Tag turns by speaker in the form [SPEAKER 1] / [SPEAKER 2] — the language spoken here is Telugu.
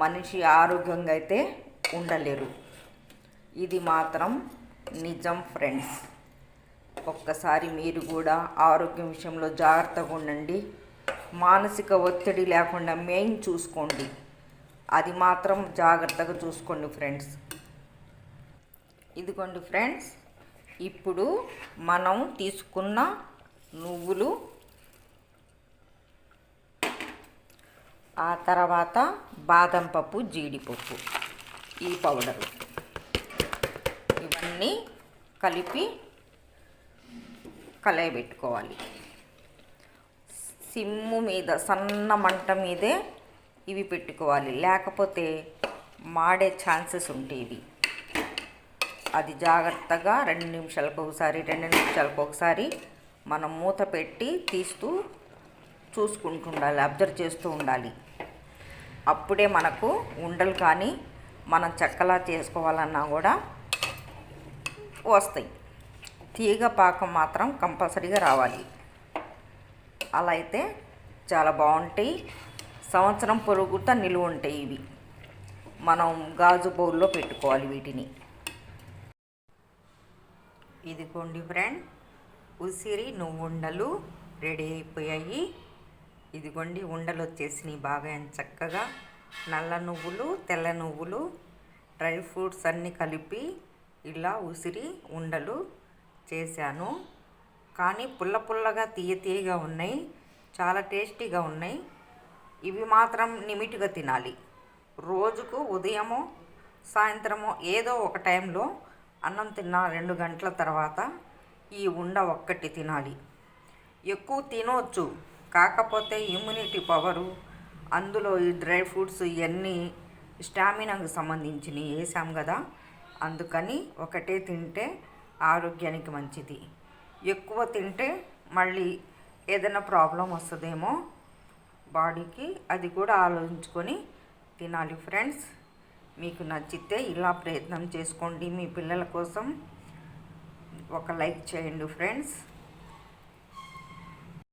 [SPEAKER 1] మనిషి ఆరోగ్యంగా అయితే ఉండలేరు. ఇది మాత్రం నిజం ఫ్రెండ్స్. ఒక్కసారి మీరు కూడా ఆరోగ్యం విషయంలో జాగ్రత్తగా ఉండండి. మానసిక ఒత్తిడి లేకుండా మెయిన్ చూసుకోండి. అది మాత్రం జాగ్రత్తగా చూసుకోండి ఫ్రెండ్స్. ఇదిగోండి ఫ్రెండ్స్ ఇప్పుడు మనం తీసుకున్న నువ్వులు ఆ తర్వాత బాదం పప్పు జీడిపప్పు ఈ పౌడరు. ఇవన్నీ కలిపి కలయబెట్టుకోవాలి. సిమ్ము మీద సన్న మంట మీదే ఇవి పెట్టుకోవాలి. లేకపోతే మాడే ఛాన్సెస్ ఉంటాయి ఇవి అది జాగ్రత్తగా రెండు నిమిషాలకు ఒకసారి రెండు నిమిషాలకు ఒకసారి మనం మూత పెట్టి తీస్తూ చూసుకుంటూ ఉండాలి అబ్జర్వ్ చేస్తూ ఉండాలి. అప్పుడే మనకు ఉండలు కానీ మనం చెక్కలా చేసుకోవాలన్నా కూడా వస్తాయి. తీగ పాకం మాత్రం కంపల్సరీగా రావాలి. అలా అయితే చాలా బాగుంటాయి. సంవత్సరం పొరుగుతా నిలువ ఉంటాయి ఇవి. మనం గాజు బౌల్లో పెట్టుకోవాలి వీటిని. ఇదిగోండి ఫ్రెండ్ ఉసిరి నువ్వుండలు రెడీ అయిపోయాయి. ఇదిగోండి ఉండలు వచ్చేసినాయి బాగా చక్కగా నల్ల నువ్వులు తెల్ల నువ్వులు డ్రై ఫ్రూట్స్ అన్నీ కలిపి ఇలా ఉసిరి ఉండలు చేశాను. కానీ పుల్ల పుల్లగా తీయ తీయగా ఉన్నాయి. చాలా టేస్టీగా ఉన్నాయి. ఇవి మాత్రం లిమిట్గా తినాలి. రోజుకు ఉదయము సాయంత్రము ఏదో ఒక టైంలో అన్నం తిన్న రెండు గంటల తర్వాత ఈ ఉండ ఒక్కటి తినాలి. ఎక్కువ తినవచ్చు కాకపోతే ఇమ్యూనిటీ పవరు అందులో ఈ డ్రై ఫ్రూట్స్ ఇవన్నీ స్టామినాకు సంబంధించినవి వేసాం కదా అందుకని ఒకటే తింటే ఆరోగ్యానికి మంచిది. ఎక్కువ తింటే మళ్ళీ ఏదైనా ప్రాబ్లం వస్తుందేమో బాడీకి అది కూడా ఆలోచించుకొని తినాలి ఫ్రెండ్స్. మీకు నచ్చితే ఇలా ప్రయత్నం చేసుకోండి. మీ పిల్లల కోసం ఒక లైక్ చేయండి ఫ్రెండ్స్.